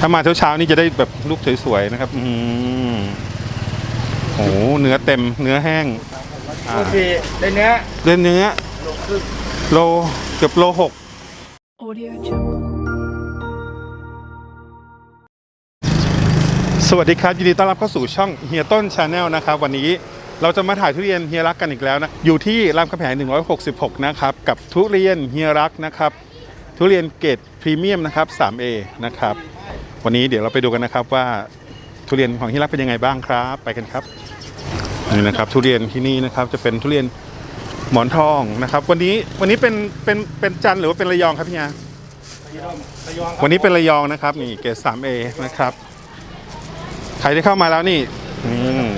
ถ้ามาเช้าๆนี่จะได้แบบลูกสวยๆนะครับ อืมโอ้โหเนื้อเต็ม เนื้อแห้งอ่าโอเคได้เนื้อเล่นเนื้อ โลเกือบโลหก Audio Jungle. สวัสดีครับยินดีต้อนรับเข้าสู่ช่องเฮียต้นชาแนลนะครับวันนี้เราจะมาถ่ายทุเรียนเฮียรักกันอีกแล้วนะอยู่ที่รามคำแหง166 นะครับ กับทุเรียนเฮียรักนะครับ ทุเรียนเกรดพรีเมียมนะครับ 3A นะครับ วันนี้เดี๋ยวเราไปดูกันนะครับว่าทุเรียนของเฮียรักเป็นยังไงบ้างครับ ไปกันครับนี่นะครับ ทุเรียนที่นี่นะครับจะเป็นทุเรียนหมอนทองนะครับ วันนี้วันนี้เป็นเป็นเป็นจันทร์หรือว่าเป็นระยองครับพี่ยาระยองครับวันนี้เป็นระยองนะครับ นี่เกรด 3A นะครับใครที่เข้ามาแล้วนี่อืม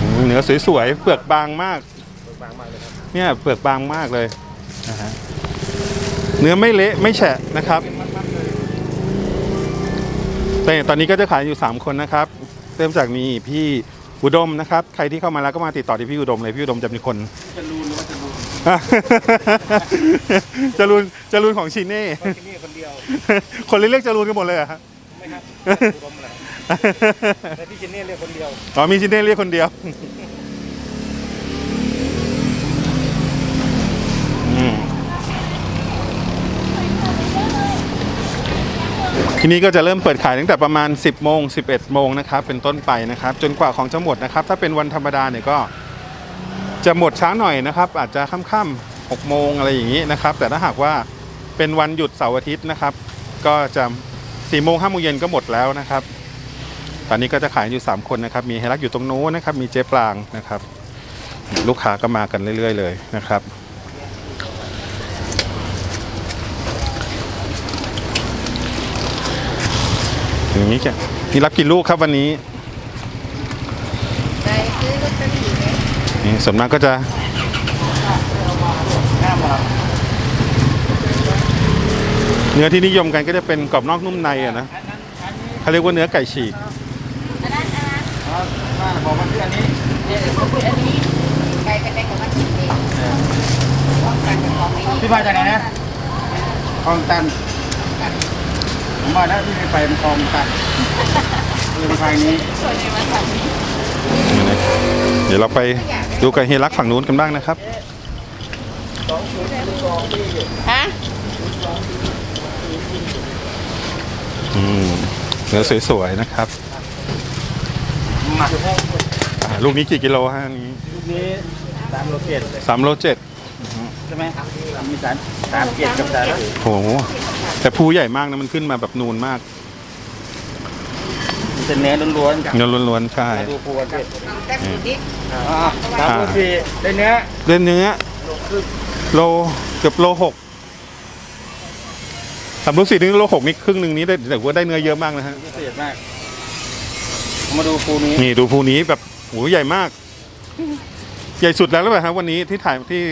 อืมเนื้อสวยๆเปลือกบางมากบางมากเลยครับเนี่ยเปลือกบางมากเลยนะฮะเนื้อไม่เละไม่แฉะนะครับ แต่ตอนนี้ก็จะขายอยู่ 3 คนนะครับเริ่มจากมีพี่อุดมนะครับ ใครที่เข้ามาแล้วก็มาติดต่อที่พี่อุดมเลยพี่อุดมจะมีคนจะรูนหรือว่าจะรูนจรูนจรูนของชิเน่เพราะที่นี่คนเดียว คนเรียกจรูนกันหมดเลยเหรอะฮะไม่ครับอุดมแหละแต่พี่เจนนี่เรียกคนเดียว อ๋อมีชิเน่เรียกคนเดียว ที่นี้ก็จะเริ่มเปิดขายตั้งแต่ประมาณ 10โมง11โมงนะครับเป็นต้นไปนะครับ จนกว่าของจะหมดนะครับ ถ้าเป็นวันธรรมดาเนี่ยก็จะหมดช้าหน่อยนะครับ อาจจะค่ำๆ6โมงอะไรอย่างนี้นะครับ แต่ถ้าหากว่าเป็นวันหยุดเสาร์อาทิตย์นะครับ ก็จะ4โมง5โมงเย็นก็หมดแล้วนะครับ ตอนนี้ก็จะขายอยู่ 3 คนนะครับ มีไฮรักอยู่ตรงโน้นนะครับ มีเจ๊ปลางนะครับ ลูกค้าก็มากันเรื่อย ๆ เลยนะครับ อย่างนี้แกนี่รับกี่ลูกครับวันนี้ไปซื้อลอตเตอรี่ไหมนี่ส่วนมากก็จะห้ามครับเนื้อที่นิยมกันก็จะเป็นกรอบนอกนุ่มในอะนะเขาเรียกว่าเนื้อไก่ฉีกอันนั้นอันนั้นมาบอกมาที่อันนี้เดี๋ยวเขาพูดอันนี้ไปกันไปกับวัดจีนเองป้องกันของไอ้นี่พี่มาจากไหนนะคลองตัน ผมมาแล้วที่ไม่ไปมันคลองตันเลยมาทางนี้ส่วนในวัดแบบนี้นี่นะเดี๋ยวเราไปดูกับเฮียรักฝั่งนู้นกันบ้างนะครับฮะอืมเนื้อสวยๆนะครับมาอ่าลูกนี้กี่กิโลฮะอันนี้ลูกนี้สามโลเกตสามโลเจ็ดใช่ไหมมีสามสามเกตกับสามโห แต่ภูใหญ่มากนะมันขึ้นมาแบบนูนมากเป็นเนื้อล้วนๆเนื้อล้วนๆใช่มาดูพวนด้วยแต้มสุดนี้อ่าสามโลสี่ได้เนื้อเล่นเนื้อโลเกือบโลหกสามโลสี่ถึงโลหกนี่ครึ่งหนึ่งนี้ได้แต่ว่าได้เนื้อเยอะมากนะฮะพิเศษมากมาดูภูนี้นี่ดูภูนี้แบบโหใหญ่มาก ใหญ่สุดแล้วหรือเปล่าครับวันนี้ที่ถ่ายที่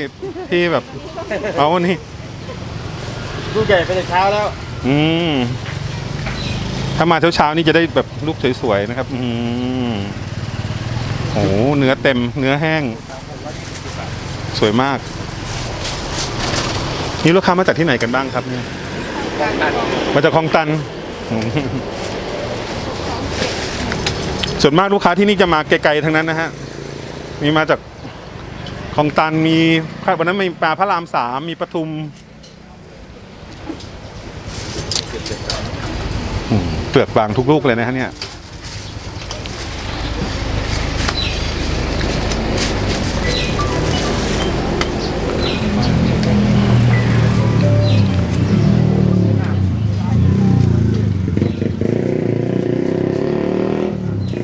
ที่แบบเอาวันนี้ ลูกใหญ่ไปแต่เช้าแล้วอืมถ้ามาเช้าๆนี่จะได้แบบลูกสวยๆนะครับ อืมโอ้โหเนื้อเต็ม เนื้อแห้ง สวยมาก นี่ลูกค้ามาจากที่ไหนกันบ้างครับเนี่ยมาจากคลองตันอืมส่วนมากลูกค้าที่นี่จะมาไกลๆทั้งนั้นนะฮะ มีมาจากคลองตันมีวันนั้นมีปลาพระรามสามมีปทุม อืมเปลือกบางทุกลูกเลยนะฮะเนี่ย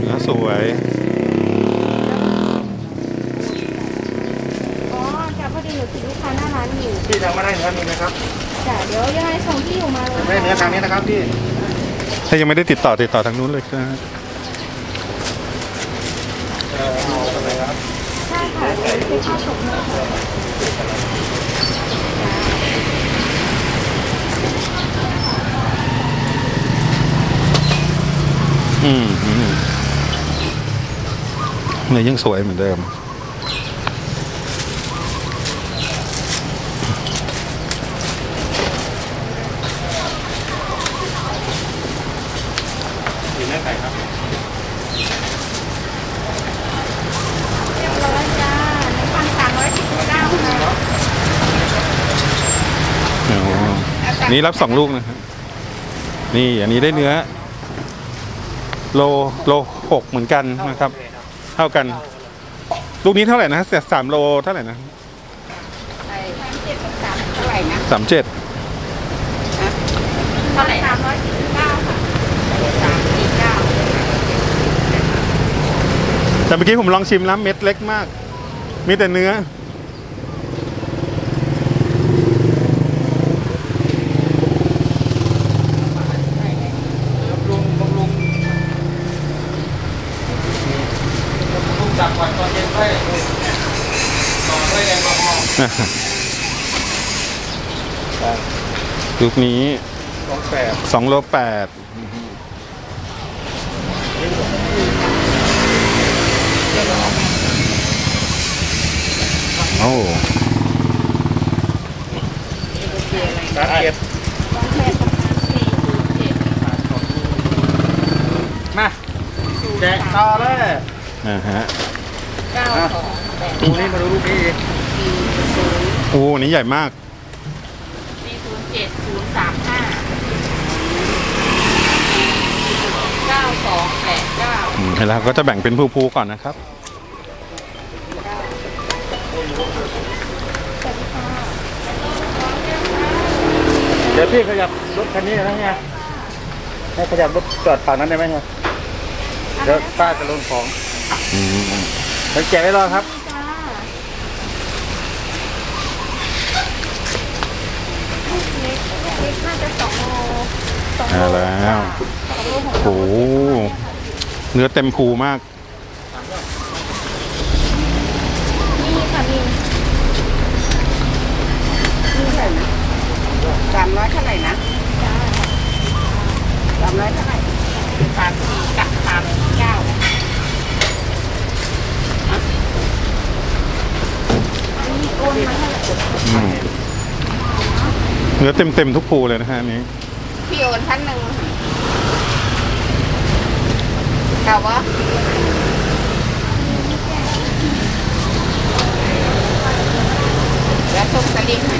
นะสวย อ๋อจ้ะพอดีหนูติดลูกค้าหน้าร้านอยู่พี่ทำมาได้เนื้อมีไหมครับ จ้ะเดี๋ยวยังไงส่งที่อยู่มาเลยไม่ได้เนื้อทางนี้นะครับพี่ถ้ายังไม่ได้ติดต่อติดต่อทางนู้นเลยนะฮะเอาอะไรครับใช่ค่ะเดี๋ยวไปเข้าส่งให้ค่ะอืมอืมเนี่ยยังสวยเหมือนเดิม ใส่ครับเรียบร้อยจ้าหนึ่งพันสามร้อยสิบเก้าค่ะอ๋อนี่รับสองลูกนะครับนี่อันนี้ได้เนื้อ โลโลหกเหมือนกันนะครับ เท่ากัน ลูกนี้เท่าไหร่นะสามโลเท่าไหร่นะไอ้พันเจ็ดสามเท่าไหร่นะสามเจ็ด เท่าไหร่สามร้อยสิบเก้าค่ะสามสี่เก้า แต่เมื่อกี้ผมลองชิมแล้วเม็ดเล็กมาก มีแต่เนื้อบำรุงบำรุงบำรุงดับก่อนตอนเย็นค่อยต่อด้วยแอลกอฮอล์ลูกนี้สองแปดสองโลแปด โอ้สามเจ็ดมาแจกต่อเลยอ่าฮะเก้าสองแปดดูนี่มาดูลูกนี้อีกสี่ศูนย์โอ้อันนี้ใหญ่มาก สี่ศูนย์เจ็ดศูนย์สามห้าเก้าสองแปดเก้า อืมแล้วก็จะแบ่งเป็นภูๆก่อนนะครับ เดี๋ยวพี่ขยับรถคันนี้นะเนี่ยให้ขยับรถจอดฝั่งนั้นได้ไหมเนี่ยเดี๋ยวป้าจะลงของอืมเดี๋ยวแกะไว้รอครับจ้าเล็กเล็กน่าจะสองโลสองโลอ่าแล้ว สองโลของโอ้โหเนื้อเต็มภูมาก นี่ค่ะมี สามร้อยเท่าไหร่นะจ้าสามร้อยเท่าไหร่สามสี่กับสามเก้ามีโอนมาให้อืมเนื้อเต็มเต็มๆทุกภูเลยนะฮะอันนี้ พี่โอนพันหนึ่งเก่าวะแล้วส่งสลิปให้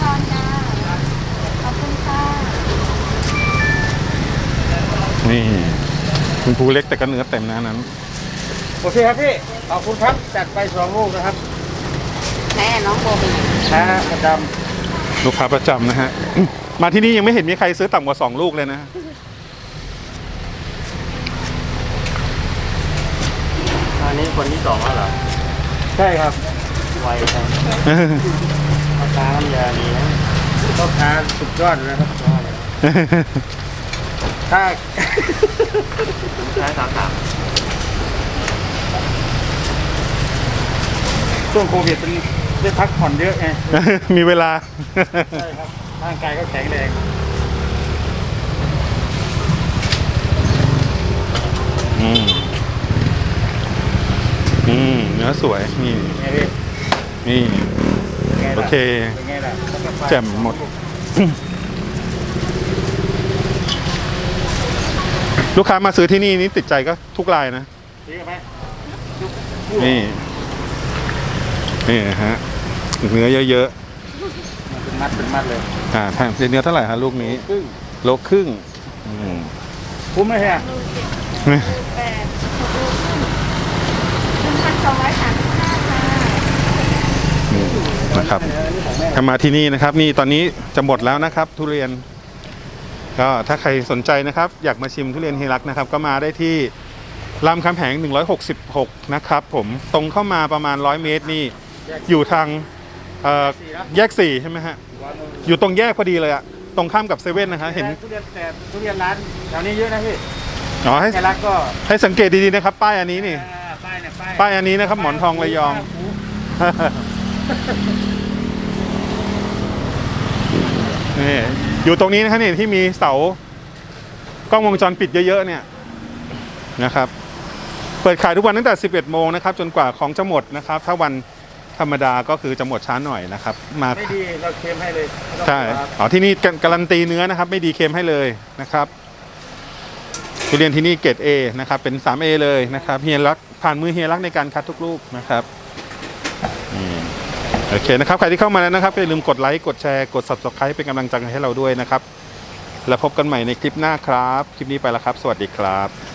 ทอนจ้าขอบคุณค่ะ นี่เป็นภูเล็กแต่ก็เนื้อเต็มนะอันนั้น โอเคครับพี่ ขอบคุณครับจัดไปสองลูกนะครับแน่น้องโบเป็นไงช้าประจลูกค้าประจำนะฮะ มาที่นี่ยังไม่เห็นมีใครซื้อต่ำกว่าสองลูกเลยนะำอันนี้คนที่สองแล้วเหรอใช่ครับไวครับพ่อค้าน้ำยาดีนะพ่อค้าสุดยอดเลยนะครับ ถ้า ใช้สามสามช่วงโควิดเป็นได้พักผ่อนเยอะไง มีเวลา ใช่ครับ ร่างกายก็แข็งแรง อืม อืม เนื้อสวย นี่ ไงพี่นี่ เป็นไงล่ะโอเค เป็นไงล่ะแล้วก็ไปแจ่มหมดลูก ค้ามาซื้อที่นี่นี่ติดใจก็ทุกรายนะดีไหมนี่นี่นะฮะเนื้อเยอะเป็นมัดเป็นมัดเลยๆอ่าแพงเนื้อเท่าไหร่ฮะลูกนี้ซึ่งโลครึ่งอืมคุ้มไหมเฮียแปดหกโลครึ่งหนึ่งพันสองร้อยสามสิบห้าค่ะนะครับอันนี้ของแม่ถ้ามาที่นี่นะครับ นี่ตอนนี้จะหมดแล้วนะครับ ทุเรียน ก็ถ้าใครสนใจนะครับ อยากมาชิมทุเรียนเฮรักนะครับ ก็มาได้ที่รามคำแหง 166 นะครับผมตรงเข้ามาประมาณ 100 เมตรนี่ อยู่ทางเอ่อแยก 4 ใช่ไหมฮะ อยู่ตรงแยกพอดีเลยอะตรงข้ามกับเซเว่นนะฮะเห็นทุเรียนแต่ทุเรียนร้านแถวนี้เยอะนะพี่อ๋อให้แค่รักก็ให้สังเกตดีๆนะครับ ป้ายอันนี้นี่อ่าป้ายเนี่ยป้ายป้ายอันนี้นะครับ หมอนทองระยอง นี่ อยู่ตรงนี้นะครับนี่ที่มีเสากล้องวงจรปิดเยอะๆเนี่ยนะครับ เปิดขายทุกวันตั้งแต่ 11 โมงนะครับ จนกว่าของจะหมดนะครับ ถ้าวันธรรมดาก็คือจะหมดช้าหน่อยนะครับ มาไม่ดีเราเค็มให้เลยไม่ต้องใช่กลัวครับอ๋อที่นี่กการันตีเนื้อนะครับ ไม่ดีเค็มให้เลยนะครับทุเรียนที่นี่เกรด A นะครับเป็น 3A เลยนะครับเฮียรักผ่านมือเฮียรักในการคัดทุกลูกนะครับนี่ โอเคนะครับ ใครที่เข้ามาแล้วนะครับอย่าลืมกดไลค์กดแชร์กด subscribe เป็นกำลังใจให้เราด้วยนะครับ แล้วพบกันใหม่ในคลิปหน้าครับ คลิปนี้ไปแล้วครับ สวัสดีครับ